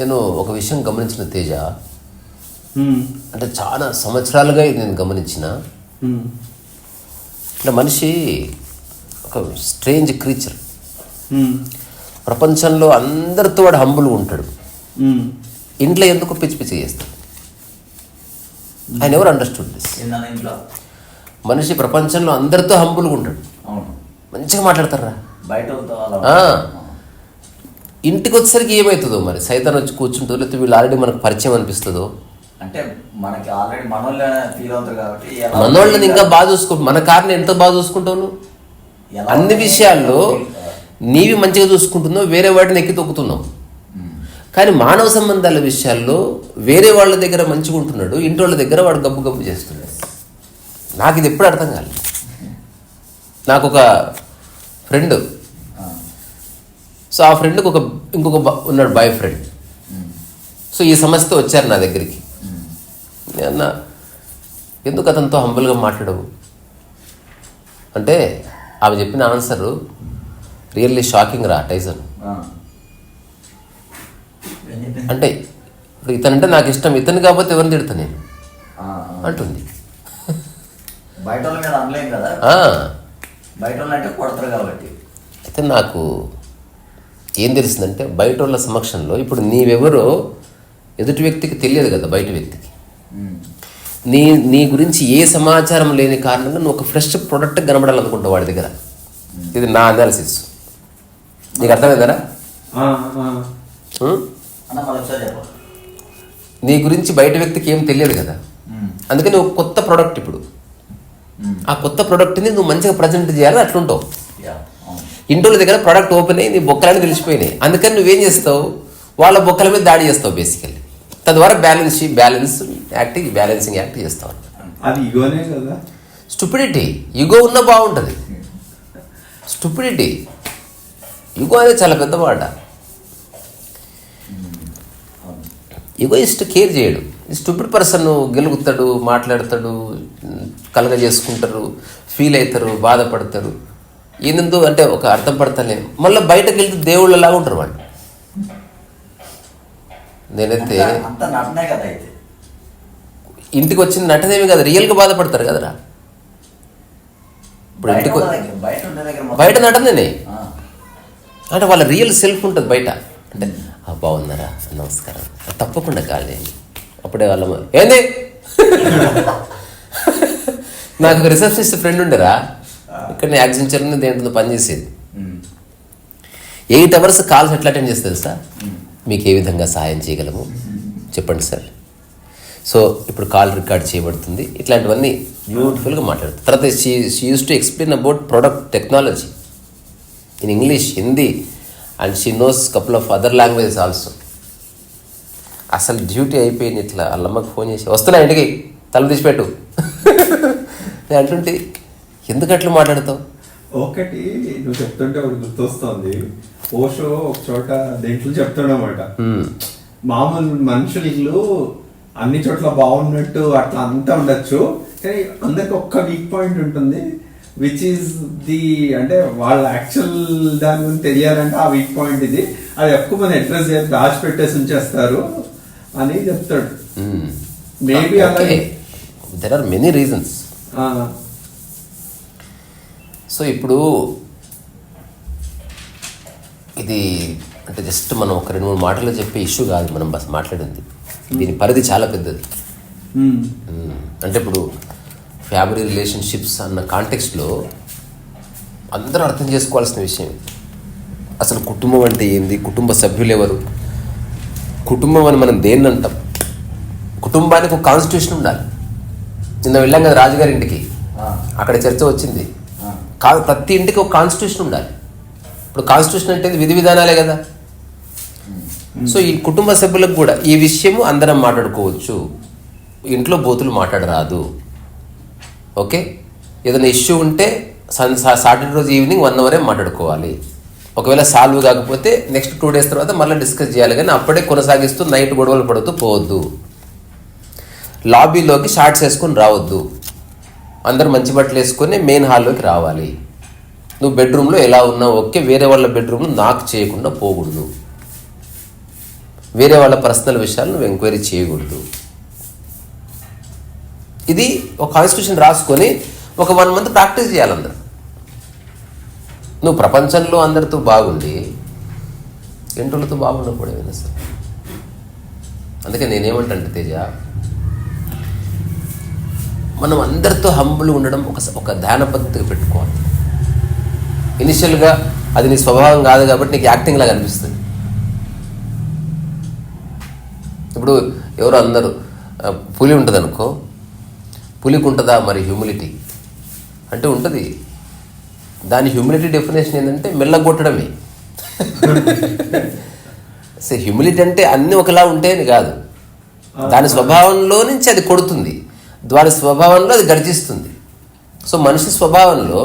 నేను ఒక విషయం గమనించిన తేజ. అంటే చాలా సంవత్సరాలుగా ఇది నేను గమనించిన. అంటే మనిషి ఒక స్ట్రేంజ్ క్రీచర్. ప్రపంచంలో అందరితో వాడు హంబుల్గా ఉంటాడు. ఇంట్లో ఎందుకు పిచ్చి పిచ్చి చేస్తాడు? ఆయన ఎవరు అండర్స్టూడ్ దిస్ మనిషి ప్రపంచంలో అందరితో హంబుల్గా ఉంటాడు. అవును. మంచిగా మాట్లాడతారా? బయట వాళ్ళతో అలా ఆ. ఉంటుంది. ఇంటికి వచ్చేసరికి ఏమవుతుందో మరి? సైతాన్ వచ్చి కూర్చుంటుందో లేకపోతే వీళ్ళు ఆల్రెడీ మనకు పరిచయం అనిపిస్తుందో? అంటే మనకి ఆల్రెడీ మనోళ్ళే ఫీల్ అవుతారు కాబట్టి మనోళ్ళని ఇంకా బాగా చూసుకో మన కార్ని ఎంత బాగా చూసుకుంటావు అన్ని విషయాల్లో నీవి మంచిగా చూసుకుంటున్నావు వేరే వాటిని ఎక్కి తొక్కుతున్నావు. కానీ మానవ సంబంధాల విషయాల్లో వేరే వాళ్ళ దగ్గర మంచిగా ఉంటున్నాడు ఇంటి వాళ్ళ దగ్గర వాడు గబ్బు గబ్బు చేస్తున్నాడు. నాకు ఇది ఎప్పుడు అర్థం కాలేదు. నాకు ఒక ఫ్రెండ్. సో ఆ ఫ్రెండ్కి ఒక ఇంకొక బ- ఉన్నాడు బాయ్ ఫ్రెండ్. సో ఈ సమస్యతో వచ్చారు నా దగ్గరికి. అన్నా ఎందుకు అతనితో హంబుల్గా మాట్లాడవు? అంటే ఆమె చెప్పిన ఆన్సర్ రియల్లీ షాకింగ్ రా టైజన్? అంటే ఇప్పుడు ఇతనంటే నాకు ఇష్టం ఇతను కాకపోతే ఎవరిని తిడతా నేను. అంటుంది. బయట బయట వాళ్ళు అంటే కొడతారు కాబట్టి. అయితే నాకు ఏం తెలిసిందంటే బయట వాళ్ళ సమక్షంలో ఇప్పుడు నీవెవరో ఎదుటి వ్యక్తికి తెలియదు కదా బయట వ్యక్తికి. నీ నీ గురించి ఏ సమాచారం లేని కారణంగా నువ్వు ఒక ఫ్రెష్ ప్రోడక్ట్ కనబడాలనుకుంటావు వాడి దగ్గర. ఇది నా అనాలిసిస్ నీకు అర్థమైందరా నీ గురించి బయట వ్యక్తికి ఏం తెలియదు కదా. అందుకని ఒక కొత్త ప్రోడక్ట్ ఇప్పుడు. ఆ కొత్త ప్రోడక్ట్ని నువ్వు మంచిగా ప్రజెంట్ చేయాలని అట్లుంటావు. ఇంటోళ్ళ దగ్గర ప్రోడక్ట్ ఓపెన్ అయ్యి నీ బొక్కలని తెలిసిపోయినాయి అందుకని నువ్వేం చేస్తావు? వాళ్ళ బొక్కల మీద దాడి చేస్తావు బేసికల్లీ తద్వారా balance balance act balancing act చేస్తావు. అది ఇగోనే కదా. స్టూపిడిటీ యుగో ఉన్న బాగుంటుంది. స్టూపిడిటీ యుగో అనేది చాలా పెద్ద మాట. ఈగోయిస్ట్ కేర్ చేయడు. స్టూపిడ్ పర్సన్ గెలుగుతాడు మాట్లాడతాడు కలగ చేసుకుంటారు ఫీల్ అవుతారు బాధపడతారు. ఏందో అంటే ఒక అర్థం పడతలేను మళ్ళీ బయటకు వెళ్తే దేవుళ్ళలాగా ఉంటారు వాళ్ళు. నేనైతే నటనే కదా ఇంటికి వచ్చిన నటనేమి కదా రియల్గా బాధపడతారు కదరా. ఇప్పుడు ఇంటికి బయట నటనేనే? ఆ. అంటే వాళ్ళ రియల్ సెల్ఫ్ ఉంటుంది బయట. అంటే "ఆ, బాగున్నారా? నమస్కారం. తప్పకుండా కాల్ చేయండి అప్పుడే వాళ్ళ ఏంది? నాకు రిసెప్షనిస్ట్ ఫ్రెండ్ ఉండేరా. ఇక్కడ యాక్సెంచర్ దేంట్లో పనిచేసేది. ఎయిట్ అవర్స్ కాల్స్ ఎట్లా అటెండ్ చేస్తుంది సార్ మీకు ఏ విధంగా సహాయం చేయగలము? చెప్పండి సార్. సో ఇప్పుడు కాల్ రికార్డ్ చేయబడుతుంది. ఇట్లాంటివన్నీ బ్యూటిఫుల్గా మాట్లాడుతుంది. తర్వాత she she use to explain about product technology in English Hindi and she knows couple of other languages also అసలు డ్యూటీ అయిపోయింది ఇట్లా వాళ్ళ అమ్మకి ఫోన్ చేసి వస్తున్నా ఇంటికి తల తీసిపెట్టు. అంటుంటే ఎందుకు అట్లా మాట్లాడతావు? ఒకటి నువ్వు చెప్తుంటే ఒకటి గుర్తొస్తుంది. ఓషో ఒక చోట దేంట్లో చెప్తాడనమాట మామూలు మనుషులు అన్ని చోట్ల బాగున్నట్టు అట్లా అంతా ఉండొచ్చు. కానీ అందరికి ఒక్క వీక్ పాయింట్ ఉంటుంది విచ్ ఈస్ ది అంటే వాళ్ళ యాక్చువల్ దాని గురించి తెలియాలంటే ఆ వీక్ పాయింట్ ఇది. అది ఎక్కువ మంది అడ్రస్ చేసి దాచిపెట్టేసి ఉంచేస్తారు అని చెప్తాడు. మేబీ అలాగే there are many reasons so ఇప్పుడు ఇది అంటే జస్ట్ మనం ఒక రెండు మూడు మాటలు చెప్పే ఇష్యూ కాదు మనం బస్ మాట్లాడింది. దీని పరిధి చాలా పెద్దది. ఉమ్, మ్మ్. అంటే ఇప్పుడు ఫ్యామిలీ రిలేషన్షిప్స్ అన్న కాంటెక్స్ట్లో అందరూ అర్థం చేసుకోవాల్సిన విషయం. అసలు కుటుంబం అంటే ఏంది? కుటుంబ సభ్యులు ఎవరు? కుటుంబం అని మనం దేన్ని అంటాం? కుటుంబానికి ఒక కాన్స్టిట్యూషన్ ఉండాలి. నిన్న వెళ్ళాం కదా రాజుగారి ఇంటికి. అక్కడ చర్చ వచ్చింది. కా ప్రతి ఇంటికి ఒక కాన్స్టిట్యూషన్ ఉండాలి. ఇప్పుడు కాన్స్టిట్యూషన్ అంటే విధి విధానాలే కదా. సో ఈ కుటుంబ సభ్యులకు కూడా ఈ విషయము అందరం మాట్లాడుకోవచ్చు. ఇంట్లో బూతులు మాట్లాడరాదు. ఓకే? ఏదైనా ఇష్యూ ఉంటే సన్ సాటర్డే రోజు ఈవినింగ్ వన్ అవరే మాట్లాడుకోవాలి. ఒకవేళ సాల్వ్ కాకపోతే నెక్స్ట్ టూ డేస్ తర్వాత మళ్ళీ డిస్కస్ చేయాలి కానీ అప్పుడే కొనసాగిస్తూ నైట్ గొడవలు పడుతూ పోవద్దు. లాబీలోకి షార్ట్స్ వేసుకొని రావద్దు. అందరు మంచి బట్టలు వేసుకొని మెయిన్ హాల్లోకి రావాలి. నువ్వు బెడ్రూమ్లో ఎలా ఉన్నావు ఓకే వేరే వాళ్ళ బెడ్రూమ్లో నాకు చేయకుండా పోకూడదు. వేరే వాళ్ళ పర్సనల్ విషయాలు నువ్వు ఎంక్వైరీ చేయకూడదు. ఇది ఒక కాన్స్టిట్యూషన్ రాసుకొని ఒక వన్ మంత్ ప్రాక్టీస్ చేయాలందరు నువ్వు ప్రపంచంలో అందరితో బాగుండి ఎంటులతో బాగున్నప్పుడు ఏమైనా సరే. అందుకే నేనేమంటాను తేజ మనం అందరితో హంబుల్ ఉండడం ఒక ఒక ధ్యాన పద్ధతిగా పెట్టుకోవాలి. ఇనిషియల్గా అది నీ స్వభావం కాదు కాబట్టి నీకు యాక్టింగ్ లాగా అనిపిస్తుంది. ఇప్పుడు ఎవరు అందరు పులి ఉంటుంది అనుకో పులికి ఉంటుందా మరి హ్యూమిలిటీ అంటే ఉంటుంది. దాని హ్యూమిలిటీ డెఫినేషన్ ఏంటంటే మెల్లగొట్టడమే. సో హ్యూమిలిటీ అంటే అన్నీ ఒకలా ఉంటాయని కాదు. దాని స్వభావంలో నుంచి అది కొడుతుంది. దాని స్వభావంలో అది గర్జిస్తుంది. సో మనిషి స్వభావంలో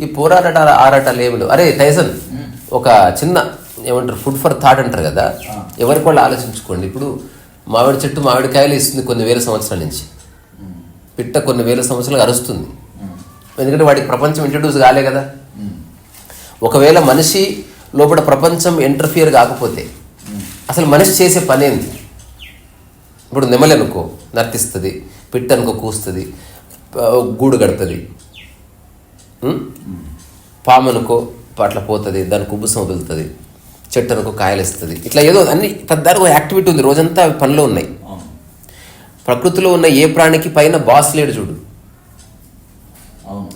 ఈ పోరాటాల ఆరాటాలు ఏమి లేవు. అరే టైసన్ ఒక చిన్న ఏమంటారు ఫుడ్ ఫర్ థాట్ అంటారు కదా ఎవరికి వాళ్ళు ఆలోచించుకోండి. ఇప్పుడు మామిడి చెట్టు మామిడికాయలు ఇస్తుంది కొన్ని వేల సంవత్సరాల నుంచి. పిట్ట కొన్ని వేల సంవత్సరాలు అరుస్తుంది. ఎందుకంటే వాడికి ప్రపంచం ఇంట్రడ్యూస్ కాలే కదా. ఒకవేళ మనిషి లోపల ప్రపంచం ఇంటర్ఫియర్ కాకపోతే అసలు మనిషి చేసే పని ఏంది? ఇప్పుడు నెమలి అనుకో నర్తిస్తుంది. పిట్ట అనుకో కూస్తుంది గూడు కడుతుంది. ఉం? పాము అనుకో అట్లా పోతుంది దానికి ఉబ్బుసం వదులుతుంది చెట్టు అనుకో కాయలు ఇస్తుంది ఇట్లా ఏదో అన్ని ఒక యాక్టివిటీ ఉంది రోజంతా పనిలో ఉన్నాయి. ప్రకృతిలో ఉన్న ఏ ప్రాణికి పైన బాస్ లేడు చూడు.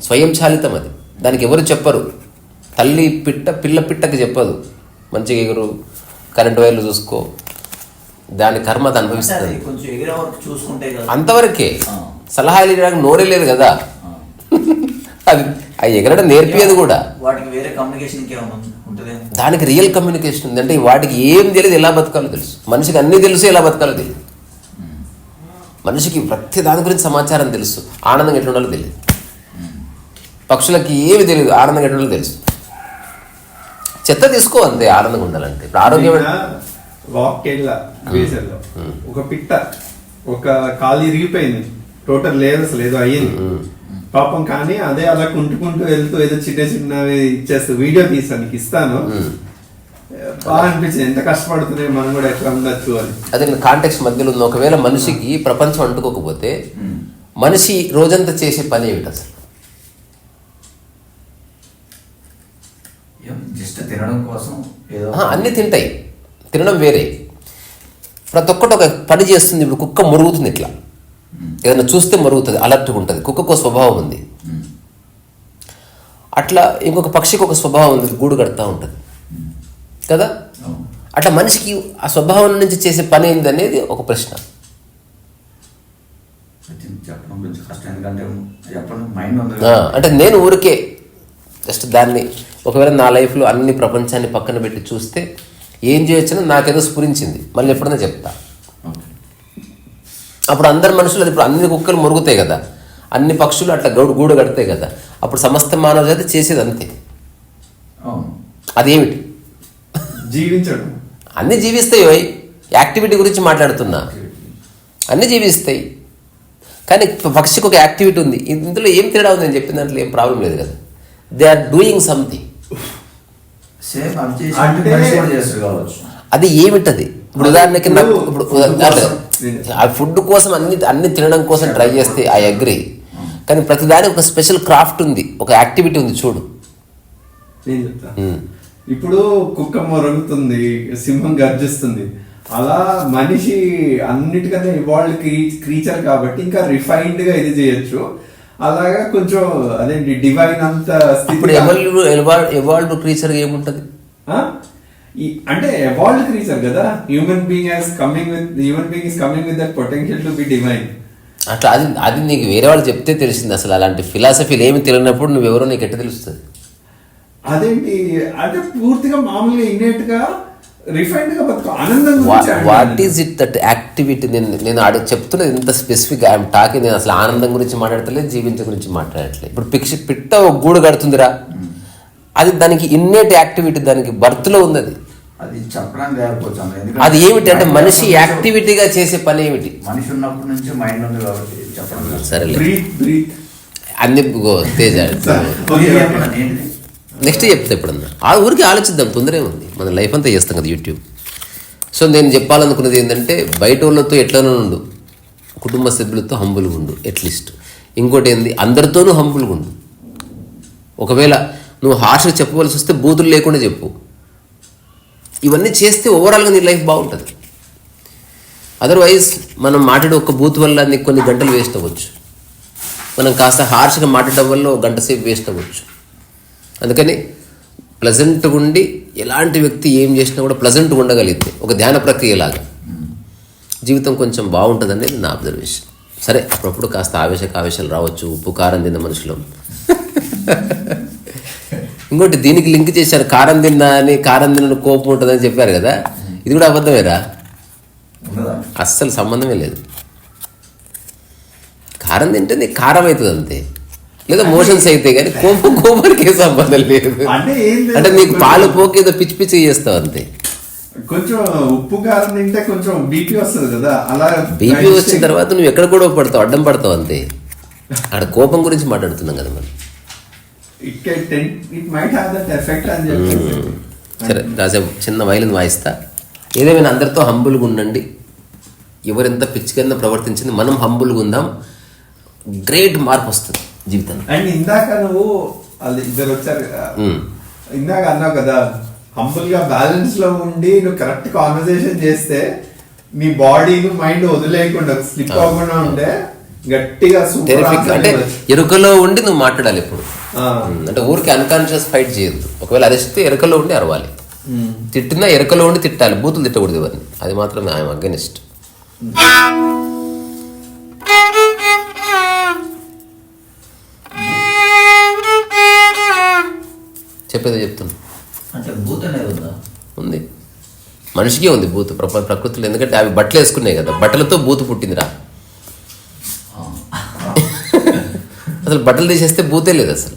స్వయంచాలితం అది. దానికి ఎవరు చెప్పరు. తల్లి పిట్ట పిల్ల పిట్టకి చెప్పదు. మంచిగా ఎగురు కరెంట్ వైర్లు చూసుకో. దాని కర్మ అది అనుభవిస్తుంది. అంతవరకే. సలహాలు ఇవ్వడానికి నోరే లేదు కదా. అది అది ఎగరడం నేర్పియదు కూడా. వాటికి వేరే కమ్యూనికేషన్ దానికి రియల్ కమ్యూనికేషన్ ఉంది అంటే వాటికి ఏం తెలియదు ఎలా బతకాలో తెలుసు. మనిషికి అన్నీ తెలుసు ఎలా బతకాలో తెలియదు. మనిషికి ప్రతి దాని గురించి సమాచారం తెలుసు. ఆనందం ఎట్లా ఉండాలో తెలియదు. పక్షులకి ఏమి తెలియదు ఆనందం ఎట్లా ఉండాలో తెలుసు. చెత్త తీసుకో అంతే ఆనందంగా ఉండాలంటే. ఇప్పుడు ఆరోగ్యం వాక్ వెళ్ళా వేసల్లో ఒక పిట్ట ఒక కాలు ఇరిగిపోయింది. టోటల్ లేదు అసలు ఏదో అయ్యింది పాపం కానీ అదే అలా కుంటుకుంటూ వెళ్తూ ఏదో చిన్న చిన్నవి ఇచ్చేస్తూ వీడియో తీస్తాను నీకు ఇస్తాను బాగా అనిపించింది. ఎంత కష్టపడుతున్నాయి మనం కూడా ఎట్లా ఉండొచ్చు అని. అదే కాంటెక్స్ మధ్యలో ఉంది. ఒకవేళ మనిషికి ప్రపంచం అంటుకోకపోతే మనిషి రోజంతా చేసే పని ఏమిటి అసలు? జస్ట్ తినడం కోసం అన్నీ తింటాయి. తినడం వేరే. ప్రతి ఒక్కటి ఒక పని చేస్తుంది ఇప్పుడు కుక్క మురుగుతుంది ఇట్లా. ఏదైనా చూస్తే మరుగుతుంది అలర్ట్గా ఉంటుంది. కుక్కకు ఒక స్వభావం ఉంది. అట్లా ఇంకొక పక్షికి ఒక స్వభావం ఉంది గూడు కడతా ఉంటుంది. కదా. అట్లా మనిషికి ఆ స్వభావం నుంచి చేసే పని ఏంది అనేది ఒక ప్రశ్న. అంటే నేను ఊరికే జస్ట్ దాన్ని ఒకవేళ నా లైఫ్లో అన్ని ప్రపంచాన్ని పక్కన పెట్టి చూస్తే ఏం చేయొచ్చని నాకేదో స్ఫురించింది. మళ్ళీ ఎప్పుడైనా చెప్తా. అప్పుడు అందరు మనుషులు అది ఇప్పుడు అన్ని కుక్కలు మురుగుతాయి కదా. అన్ని పక్షులు అట్లా గూడు గూడు కడతాయి కదా. అప్పుడు సమస్త మానవ జాతి చేసేది అంతే. అదేమిటి? జీవించడం. అన్ని జీవిస్తాయి. యాక్టివిటీ గురించి మాట్లాడుతున్నా. అన్ని జీవిస్తాయి. కానీ పక్షికి ఒక యాక్టివిటీ ఉంది. ఇందులో ఏం తేడా ఉంది నేను చెప్పిన దాంట్లో ఏం ప్రాబ్లం లేదు కదా. They are doing something. Same అవి చేసి అంటే- మనిషి కూడా చేస్తారు కావచ్చు. అది ఏమిటది? ఇప్పుడు ఉదాహరణకి నాకు ఇప్పుడు. ఆ ఫుడ్ కోసం అన్ని అన్ని తినడం కోసం ట్రై చేస్తే ఐ అగ్రి. కానీ ప్రతిదానికి ఒక స్పెషల్ క్రాఫ్ట్ ఉంది. ఒక యాక్టివిటీ ఉంది చూడు. నేను చెప్తా. ఉమ్. ఇప్పుడు కుక్క మొరుగుతుంది సింహం గర్జిస్తుంది. అలా మనిషి అన్నిటికన్నా ఇవాల్వ్ క్రీచర్ కాబట్టి ఇంకా రిఫైన్డ్గా ఇది చేయొచ్చు. అలాగా కొంచెం అదేంటి డివైన్ అంత స్థితి ఇప్పుడు ఎవాల్వ్ క్రీచర్ ఏముంటది? అంటే ఎవాల్వ్ క్రీచర్ కదా. Human being as coming with human being is coming with that potential to be divine అట్లా అది అది నీకు వేరే వాళ్ళు చెప్తే తెలిసింది అసలు. అలాంటి ఫిలాసఫీలు ఏమి తెలియనప్పుడు నువ్వెవరో నీకు ఎట్ట తెలుస్తుంది? అదేంటి అంటే పూర్తిగా మామూలుగా innate what. Is it that activity నేను నేను అడు చెప్తున్నది ఇంత స్పెసిఫిక్ ఐఎమ్ టాకింగ్ నేను అసలు ఆనందం గురించి మాట్లాడతలేదు జీవించే గురించి మాట్లాడట్లేదు. ఇప్పుడు పిక్షి పిట్ట ఒక గూడు కడుతుందిరా. అది దానికి ఇన్నేట్ యాక్టివిటీ దానికి బర్త్లో ఉంది అది అది ఏమిటి అంటే మనిషి యాక్టివిటీగా చేసే పని ఏమిటి? మనిషి ఉన్నప్పటి నుంచి మైండ్ ఉంది కాబట్టి చెప్పడం బ్రీత్ అన్ని తేజ నెక్స్ట్ చెప్తే ఎప్పుడన్నా ఆ ఊరికి ఆలోచిద్దాం తొందరే ఉంది. మన లైఫ్ అంతా చేస్తాం కదా యూట్యూబ్ సో నేను చెప్పాలనుకున్నది ఏంటంటే బయట వాళ్ళతో ఎట్లనో ఉండు. కుటుంబ సభ్యులతో హంబుల్గా ఉండు అట్లీస్ట్ ఇంకోటి ఏంది అందరితోనూ హంబుల్గా ఉండు. ఒకవేళ నువ్వు హార్ష్గా చెప్పవలసి వస్తే బూతులు లేకుండా చెప్పు. ఇవన్నీ చేస్తే ఓవరాల్గా నీ లైఫ్ బాగుంటుంది. అదర్వైజ్ మనం మాట్లాడే ఒక్క బూత్ వల్ల నీకు కొన్ని గంటలు వేస్ట్ అవ్వచ్చు. మనం కాస్త హార్ష్గా మాట్లాడడం వల్ల ఒక గంట సేపు వేస్ట్ అవ్వచ్చు. అందుకని ప్లజెంట్గా ఉండి ఎలాంటి వ్యక్తి ఏం చేసినా కూడా ప్లజెంట్గా ఉండగలిగితే ఒక ధ్యాన ప్రక్రియలాగా జీవితం కొంచెం బాగుంటుంది అనేది నా అబ్జర్వేషన్ సరే అప్పుడప్పుడు కాస్త ఆవేశక ఆవేశాలు రావచ్చు ఉప్పు కారం తిన్న మనుషులు. ఇంకోటి దీనికి లింక్ చేశారు కారం తిన్నా అని కారం తిన్న కోపం ఉంటుందని చెప్పారు కదా ఇది కూడా అబద్ధమేరా? అస్సలు సంబంధమే లేదు. కారం తింటే నీకు కారం అవుతుంది అంతే లేదా మోషన్స్ అయితే కానీ కోపం కోపానికి ఏ సంబంధం లేదు. అంటే నీకు పాలు పోకి ఏదో పిచ్చి పిచ్చి చేస్తావు అంతే. కొంచెం ఉప్పు కారం తింటే కొంచెం బీపీ వస్తుంది కదా అలా బీపీ వచ్చిన తర్వాత నువ్వు ఎక్కడ గొడవ పడతావు? అడ్డం పడతావు అంతే. అక్కడ కోపం గురించి మాట్లాడుతున్నాం కదా మనం. సరే రాసేపు చిన్న వైలిన్ వాయిస్తా. ఏదేమైనా అందరితో హంబుల్గా ఉండండి. ఎవరెంత పిచ్చి కింద ప్రవర్తించింది మనం హంబుల్గా ఉందాం. గ్రేట్ మార్పు వస్తుంది. జీవితంలో అండ్ ఇందాక నువ్వు అది ఇద్దరు వచ్చారు కదా. ఇందాక అన్నావు కదా హంబుల్గా బ్యాలెన్స్లో ఉండి నువ్వు కరెక్ట్ కాన్వర్సేషన్ చేస్తే నీ బాడీ మైండ్ వదిలేయకుండా స్లిప్. అవ్వకుండా ఉంటే గట్టిగా అంటే ఎరుకలో ఉండి నువ్వు మాట్లాడాలి ఇప్పుడు అంటే ఊరికి అన్కాన్షియస్ ఫైట్ చేయొద్దు ఒకవేళ అరిస్తే ఎరుకలో ఉండి అరవాలి తిట్టినా ఎరుకలో ఉండి తిట్టాలి బూతులు తిట్టకూడదు ఇవన్నీ అది మాత్రం ఐఎమ్ అగెనిస్ట్ చెప్పేది చెప్తున్నా అంటే బూత్ అనేది ఉందా? ఉంది. మనిషికే ఉంది బూత్ ప్రప ప్రకృతిలో. ఎందుకంటే అవి బట్టలు వేసుకున్నాయి కదా. బట్టలతో బూత్ పుట్టిందిరా. అసలు బట్టలు తీసేస్తే బూతే లేదు అసలు.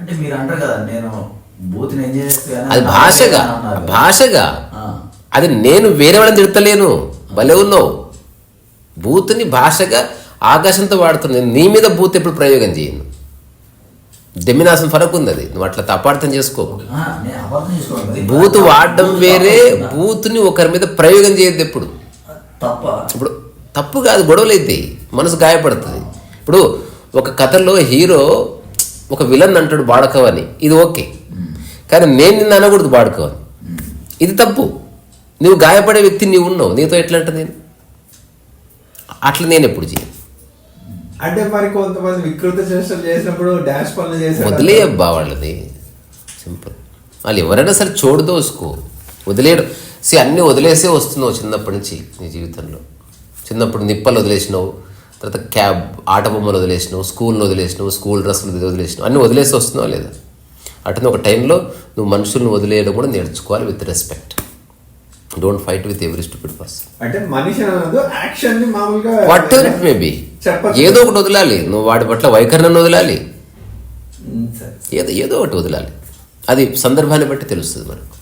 అంటే మీరు అంటారు కదా నేను బూత్ని ఎంజాయ్ చేస్తే అది భాషగా భాషగా. అది నేను వేరే వాళ్ళని తిడతలేను. భలే ఉన్నావు. బూత్ని భాషగా ఆకాశంతో వాడుతున్నాను నీ మీద బూత్ ఎప్పుడు ప్రయోగం చేయను. దెమ్మినాసం ఫరక్ ఉంది అది నువ్వు అట్లా తపార్థం చేసుకో. బూత్ వాడడం వేరే బూత్ని ఒకరి మీద ప్రయోగం చేయొద్దు ఎప్పుడు. ఇప్పుడు తప్పు కాదు గొడవలు అయితే మనసు గాయపడుతుంది. ఇప్పుడు ఒక కథలో హీరో ఒక విలన్ అంటాడు బాడకవ్ అని ఇది ఓకే. కానీ నేను నిన్ను అనకూడదు బాడకవ్ అని ఇది తప్పు. నువ్వు గాయపడే వ్యక్తి నీవు ఉన్నావు. నీతో ఎట్లా అంటే నేను? అట్లా నేను ఎప్పుడు చేయను. అంటే మరి కొంతమంది వికృత చేష్టలు చేసినప్పుడు డాష్ పనులు చేశారు వదిలే అబ్బా వాళ్ళది సింపుల్. వాళ్ళు ఎవరైనా సరే చోడు దోసుకో. వదిలేయడం సి అన్నీ వదిలేసే వస్తున్నావు చిన్నప్పటి నుంచి నీ జీవితంలో. చిన్నప్పుడు నిప్పలు వదిలేసినావు తర్వాత క్యాబ్ ఆట బొమ్మలు వదిలేసినావు స్కూల్ని వదిలేసినావు స్కూల్ డ్రెస్సులు వదిలేసినావు. అన్నీ వదిలేసి వస్తున్నావు లేదా? అట్లనే ఒక టైంలో నువ్వు మనుషులను వదిలేయడం కూడా నేర్చుకోవాలి with respect. Don't fight with every stupid person అంటే మనిషి అనదు యాక్షన్ని మామూలుగా వాట్ ఎవర్ ఇట్ మేబీ చెప్పచ్చు. ఏదో ఒకటి వదలాలి. నువ్వు వాడి పట్ల వైఖరిని వదలాలి. ఏదో ఏదో ఒకటి వదలాలి. అది సందర్భాన్ని బట్టి తెలుస్తుంది మనకు.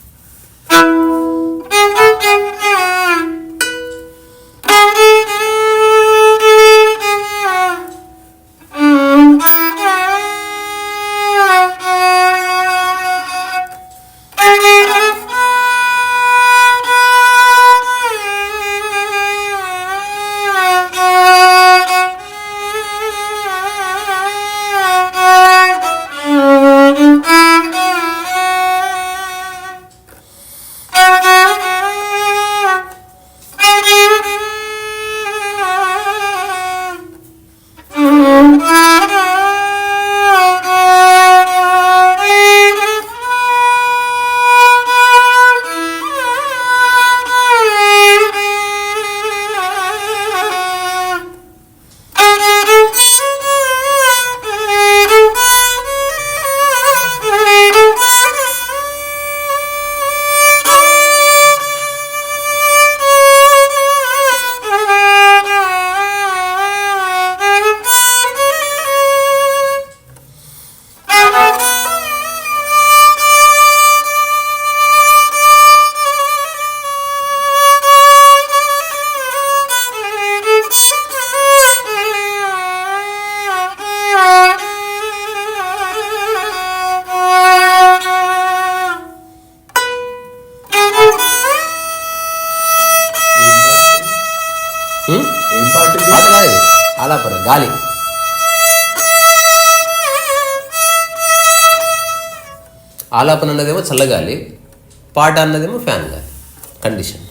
గాలి. ఆలాపన అన్నదేమో చల్లగాలి పాట అన్నదేమో ఫ్యాన్ గాలి. కండిషన్